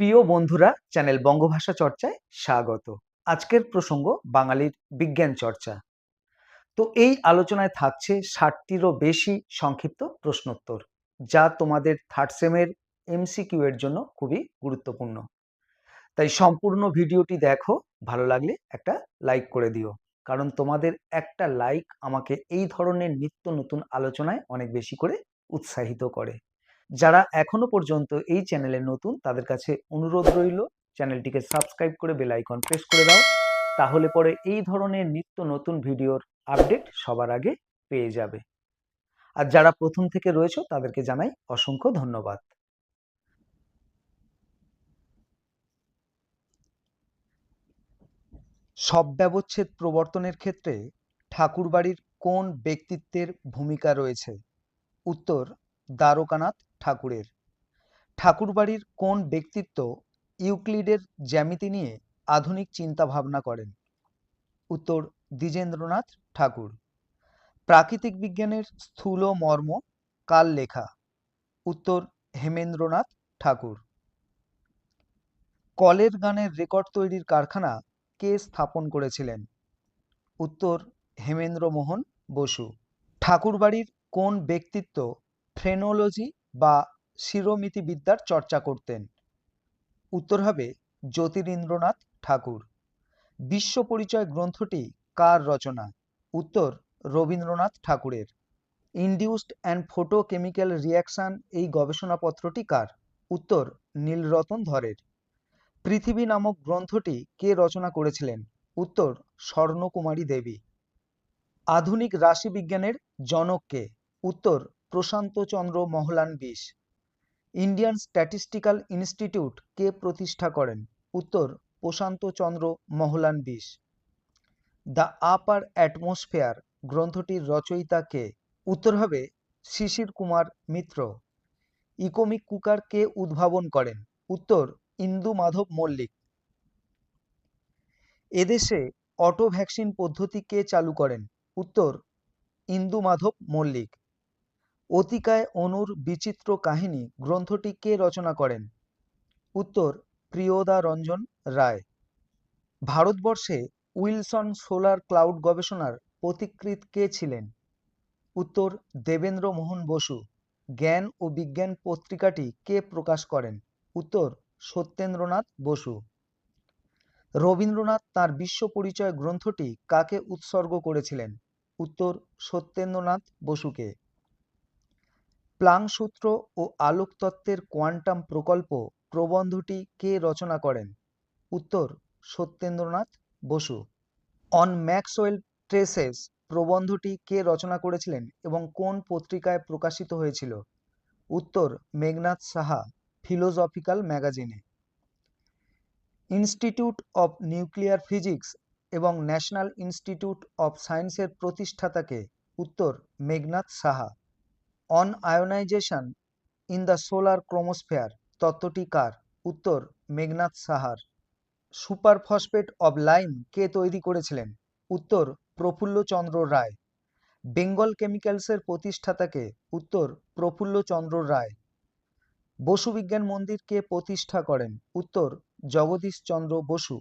প্রিয় বন্ধুরা, চ্যানেল বঙ্গভাষা চর্চায় স্বাগত। আজকের প্রসঙ্গ বাঙালির বিজ্ঞান চর্চা। তো এই আলোচনায় থাকছে ষাটটিরও বেশি সংক্ষিপ্ত প্রশ্নোত্তর, যা তোমাদের থার্ড সেমের এমসিকিউ এর জন্য খুবই গুরুত্বপূর্ণ। তাই সম্পূর্ণ ভিডিওটি দেখো, ভালো লাগলে একটা লাইক করে দিও। কারণ তোমাদের একটা লাইক আমাকে এই ধরনের নিত্য নতুন আলোচনায় অনেক বেশি করে উৎসাহিত করে। যারা এখনও পর্যন্ত এই চ্যানেলে নতুন, তাদের কাছে অনুরোধ রইল, চ্যানেলটিকে সাবস্ক্রাইব করে বেল আইকন প্রেস করে দাও, তাহলে পরে এই ধরনের নিত্য নতুন ভিডিওর আপডেট সবার আগে পেয়ে যাবে। আর যারা প্রথম থেকে রয়েছে, তাদেরকে জানাই অসংখ্য ধন্যবাদ। সব ব্যবচ্ছেদ প্রবর্তনের ক্ষেত্রে ঠাকুরবাড়ির কোন ব্যক্তিত্বের ভূমিকা রয়েছে? উত্তর, দ্বারকানাথ ঠাকুরের। ঠাকুরবাড়ির কোন ব্যক্তিত্ব ইউক্লিডের জ্যামিতি নিয়ে আধুনিক চিন্তা ভাবনা করেন? উত্তর, দ্বিজেন্দ্রনাথ ঠাকুর। প্রাকৃতিক বিজ্ঞানের স্থূল মর্ম, কাল লেখা। উত্তর, হেমেন্দ্রনাথ ঠাকুর। কলের গানের রেকর্ড তৈরির কারখানা কে স্থাপন করেছিলেন? উত্তর হেমেন্দ্র মোহন বসু। ঠাকুরবাড়ির কোন ব্যক্তিত্ব ফ্রেনোলজি বা শিরোমিতিবিদ্যার চর্চা করতেন। উত্তর হবে জ্যোতিরিন্দ্রনাথ ঠাকুর। বিশ্ব পরিচয় গ্রন্থটি কার রচনা? উত্তর রবীন্দ্রনাথ ঠাকুরের। ইন্ডিউসড অ্যান্ড ফটোকেমিক্যাল রিয়াকশন এই গবেষণাপত্রটি কার? উত্তর নীলরতন ধরের। পৃথিবী নামক গ্রন্থটি কে রচনা করেছিলেন? উত্তর স্বর্ণকুমারী দেবী। আধুনিক রাশিবিজ্ঞানের জনক কে? উত্তর প্রশান্তচন্দ্র মহলান বিশ। ইন্ডিয়ান স্ট্যাটিস্টিক্যাল ইনস্টিটিউট কে প্রতিষ্ঠা করেন? উত্তর প্রশান্তচন্দ্র মহলান বিশ। দ্য আপার অ্যাটমসফেয়ার গ্রন্থটির রচয়িতা কে? উত্তর হবে শিশির কুমার মিত্র। ইকোমিক কুকার কে উদ্ভাবন করেন? উত্তর, ইন্দু মাধব মল্লিক। এদেশে অটো ভ্যাকসিন পদ্ধতি কে চালু করেন? উত্তর, ইন্দু মাধব মল্লিক। অতিকায় অনুর বিচিত্র কাহিনী গ্রন্থটি কে রচনা করেন? উত্তর প্রিয়দা রঞ্জন রায়। ভারতবর্ষে উইলসন সোলার ক্লাউড গবেষণার পথিকৃৎ কে ছিলেন? উত্তর, দেবেন্দ্র মোহন বসু। জ্ঞান ও বিজ্ঞান পত্রিকাটি কে প্রকাশ করেন? উত্তর, সত্যেন্দ্রনাথ বসু। রবীন্দ্রনাথ তার বিশ্ব পরিচয় গ্রন্থটি কাকে উৎসর্গ করেছিলেন? উত্তর, সত্যেন্দ্রনাথ বসুকে। প্লাং সূত্র ও আলোক তত্ত্বের কোয়ান্টাম প্রকল্প প্রবন্ধটি কে রচনা করেন? উত্তর, Satyendranath Basu. On Maxwell stresses প্রবন্ধটি কে রচনা করেছিলেন এবং কোন পত্রিকায় প্রকাশিত হয়েছিল? উত্তর, মেঘনাথ সাহা ফিলোজফিক্যাল ম্যাগাজিনে। ইনস্টিটিউট অব নিউক্লিয়ার ফিজিক্স এবং ন্যাশনাল ইনস্টিটিউট অব সায়েন্সের প্রতিষ্ঠাতাকে উত্তর, Meghnad Saha. On ionization in the solar chromosphere, তত্ত্বটি কার? উত্তর, মেঘনাথ সাহার। সুপার ফসফেট অব লাইম কে তৈরি করেছিলেন? উত্তর, প্রফুল্লচন্দ্র রায়। বেঙ্গল কেমিক্যালসের প্রতিষ্ঠাতাকে? উত্তর, প্রফুল্লচন্দ্র রায়। বসু বিজ্ঞান মন্দির কে প্রতিষ্ঠা করেন? উত্তর, জগদীশচন্দ্র বসু।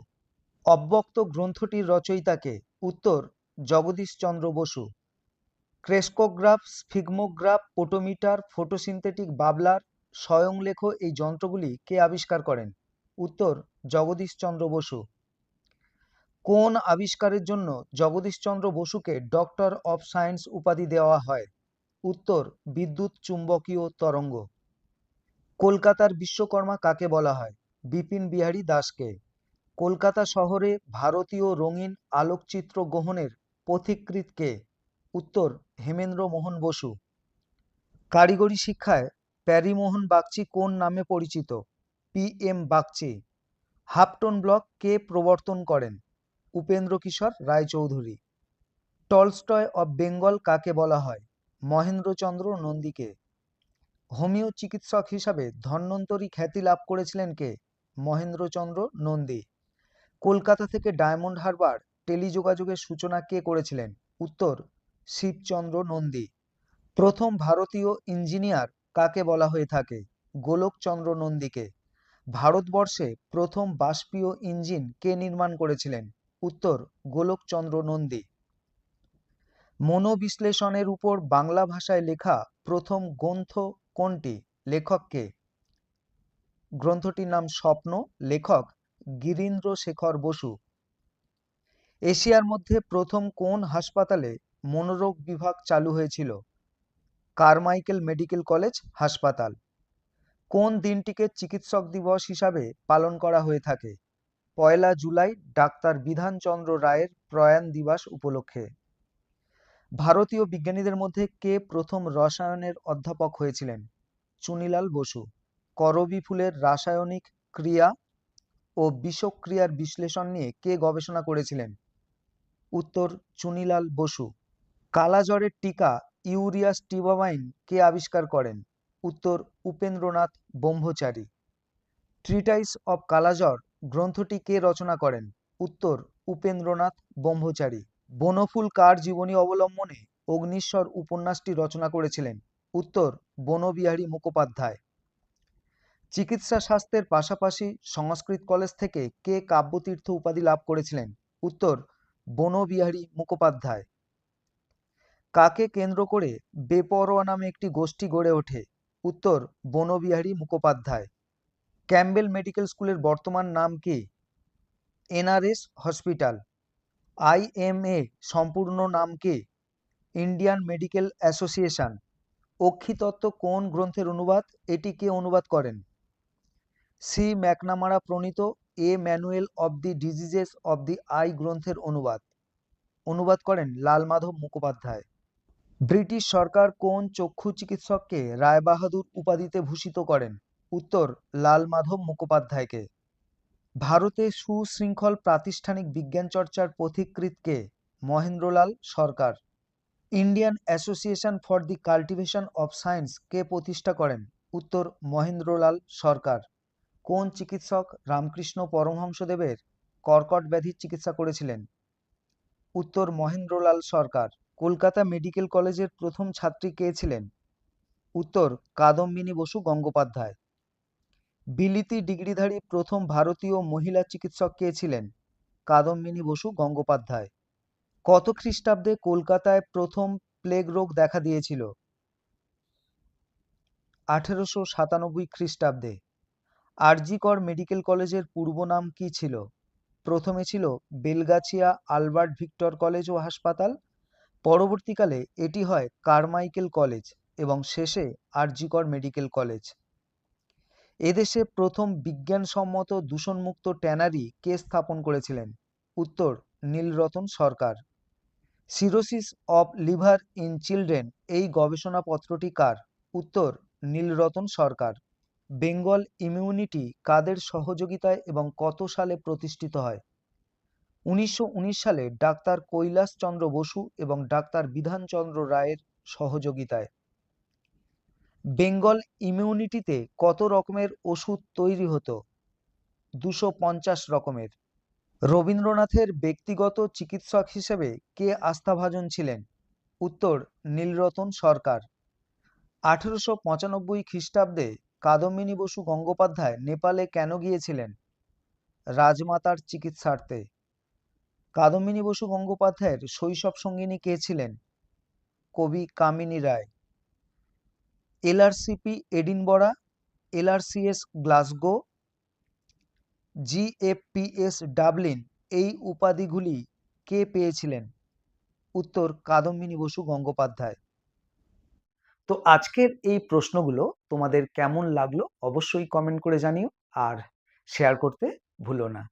অব্যক্ত গ্রন্থটির রচয়িতাকে? উত্তর, Jagadish Chandra Bose. Crescograph, sphygmograph, potometer, photosynthetic bubbler স্বয়ংলেখ এই যন্ত্রগুলি কে আবিষ্কার করেন? উত্তর জগদীশচন্দ্র বসু। কোন আবিষ্কারের জন্য জগদীশচন্দ্র বসুকে ডক্টর অফ সায়েন্স উপাধি দেওয়া হয়? উত্তর, বিদ্যুৎ চুম্বকীয় তরঙ্গ। কলকাতার বিশ্বকর্মা কাকে বলা হয়? বিপিন বিহারী দাসকে। কলকাতা শহরে ভারতীয় রঙিন আলোকচিত্র গ্রহণের পথিকৃৎ কে? উত্তর, হেমেন্দ্র মোহন বসু। কারিগরি শিক্ষায় প্যারিমোহন বাগচি কোন নামে পরিচিত? P M Bagchi. Halftone block কে প্রবর্তন করেন? Upendra Kishore Raychaudhuri. Tolstoy of Bengal কাকে বলা হয়? মহেন্দ্রচন্দ্র নন্দীকে। হোমিও চিকিৎসক হিসাবে ধন্বন্তরী খ্যাতি লাভ করেছিলেন কে? মহেন্দ্রচন্দ্র নন্দী। কলকাতা থেকে ডায়মন্ড হারবার টেলিযোগাযোগের সূচনা কে করেছিলেন? উত্তর শিবচন্দ্র নন্দী। প্রথম ভারতীয় ইঞ্জিনিয়ার কাকে বলা হয়ে থাকে? গোলকচন্দ্র নন্দীকে। ভারতবর্ষে প্রথম বাষ্পীয় ইঞ্জিন কে নির্মাণ করেছিলেন? উত্তর, গোলকচন্দ্র নন্দী। মনোবিশ্লেষণের উপর বাংলা ভাষায় লেখা প্রথম গ্রন্থ কোনটি? লেখককে গ্রন্থটির নাম স্বপ্ন, লেখক গিরীন্দ্র শেখর বসু। এশিয়ার মধ্যে প্রথম কোন হাসপাতালে মনোরোগ বিভাগ চালু হয়েছিল। কারমাইকেল মেডিকেল কলেজ হাসপাতাল। কোন দিনটিকে চিকিৎসক দিবস হিসাবে পালন করা হয়ে থাকে? পয়লা জুলাই, ডাক্তার বিধানচন্দ্র রায়ের প্রয়াণ দিবস উপলক্ষে। ভারতীয় বিজ্ঞানীদের মধ্যে কে প্রথম রসায়নের অধ্যাপক হয়েছিলেন? চুনিলাল বসু। করবি ফুলের রাসায়নিক ক্রিয়া ও বিষক্রিয়ার বিশ্লেষণ নিয়ে কে গবেষণা করেছিলেন? উত্তর, চুনিলাল বসু। কালাজ্বরের টিকা ইউরিয়া স্টিবামাইন কে আবিষ্কার করেন? উত্তর উপেন্দ্রনাথ ব্রহ্মচারী। ট্রিটাইস অব কালাজ্বর গ্রন্থটি কে রচনা করেন? উত্তর উপেন্দ্রনাথ ব্রহ্মচারী। বনফুল কার জীবনী অবলম্বনে অগ্নিশ্বর উপন্যাসটি রচনা করেছিলেন। উত্তর বনবিহারী মুখোপাধ্যায়। চিকিৎসা শাস্ত্রের পাশাপাশি সংস্কৃত কলেজ থেকে কে কাব্যতীর্থ উপাধি লাভ করেছিলেন? উত্তর বনবিহারী মুখোপাধ্যায়। কাকে কেন্দ্র করে বেপরোয়া নামে একটি গোষ্ঠী গড়ে ওঠে? উত্তর, বনবিহারী মুখোপাধ্যায়। ক্যাম্বেল মেডিকেল স্কুলের বর্তমান নাম কি? NRS hospital. আইএমএ সম্পূর্ণ নাম কি? Indian medical association. অক্ষিতত্ত্ব কোন গ্রন্থের অনুবাদ? এটি কে অনুবাদ করেন? সি ম্যাকনামারা প্রণীত, a manual of the diseases of the eye গ্রন্থের অনুবাদ। অনুবাদ করেন লাল মাধব মুখোপাধ্যায়। ব্রিটিশ সরকার কোন চক্ষু চিকিৎসককে রায়বাহাদুর উপাধিতে ভূষিত করেন? উত্তর লাল মাধব মুখোপাধ্যায়কে। ভারতে সুশৃঙ্খল প্রাতিষ্ঠানিক বিজ্ঞান চর্চার পথিকৃৎকে Mahendralal Sarkar. Indian association for the cultivation of science কে প্রতিষ্ঠা করেন? উত্তর, মহেন্দ্রলাল সরকার। কোন চিকিৎসক রামকৃষ্ণ পরমহংসদেবের কর্কট ব্যাধির চিকিৎসা করেছিলেন? উত্তর, মহেন্দ্রলাল সরকার। কলকাতা মেডিকেল কলেজের প্রথম ছাত্রী কে ছিলেন? উত্তর, কাদম্বিনী বসু গঙ্গোপাধ্যায়। বিলিতি ডিগ্রিধারী প্রথম ভারতীয় মহিলা চিকিৎসক কে ছিলেন? কাদম্বিনী বসু গঙ্গোপাধ্যায়। কত খ্রিস্টাব্দে কলকাতায় প্রথম প্লেগ রোগ দেখা দিয়েছিল? আঠেরোশো সাতানব্বই খ্রিস্টাব্দে। আরজিকর মেডিকেল কলেজের পূর্ব নাম কি ছিল? প্রথমে ছিল বেলগাছিয়া আলবার্ট ভিক্টর কলেজ ও হাসপাতাল পরবর্তীকালে এটি হয় কারমাইকেল কলেজ এবং শেষে আরজিকর মেডিকেল কলেজ। এদেশে প্রথম বিজ্ঞানসম্মত দূষণমুক্ত ট্যানারি কে স্থাপন করেছিলেন? উত্তর, Nilratan Sarkar. Cirrhosis of liver in children এই গবেষণাপত্রটি কার? উত্তর, নীলরতন সরকার। বেঙ্গল ইমিউনিটি কাদের সহযোগিতায় এবং কত সালে প্রতিষ্ঠিত হয়? উনিশশো উনিশ সালে ডাক্তার কৈলাস চন্দ্র বসু এবং ডাক্তার বিধানচন্দ্র রায়ের সহযোগিতায় বেঙ্গল ইমিউনিটিতে কত রকমের ওষুধ তৈরি হতো? দুশো পঞ্চাশ রকমের। রবীন্দ্রনাথের ব্যক্তিগত চিকিৎসক হিসেবে কে আস্থাভাজন ছিলেন? উত্তর, নীলরতন সরকার। আঠেরোশো পঁচানব্বই খ্রিস্টাব্দে কাদম্বিনী বসু গঙ্গোপাধ্যায় নেপালে কেন গিয়েছিলেন? রাজমাতার চিকিৎসার্থে। কাদম্বিনী বসু গঙ্গোপাধ্যায়ের শৈশব সঙ্গিনী কে ছিলেন? কবি Kamini Roy. LRCP Edinburgh LRCS Glasgow GFPS Dublin এই উপাধিগুলি কে পেয়েছিলেন? উত্তর কাদম্বিনী বসু গঙ্গোপাধ্যায়। তো আজকের এই প্রশ্নগুলো তোমাদের কেমন লাগল অবশ্যই কমেন্ট করে জানিও আর শেয়ার করতে ভুলো না।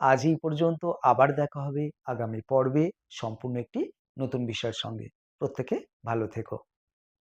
আজ এই পর্যন্ত আবার দেখা হবে আগামী পর্বে সম্পূর্ণ একটি নতুন বিষয়ের সঙ্গে। প্রত্যেকে ভালো থেকো।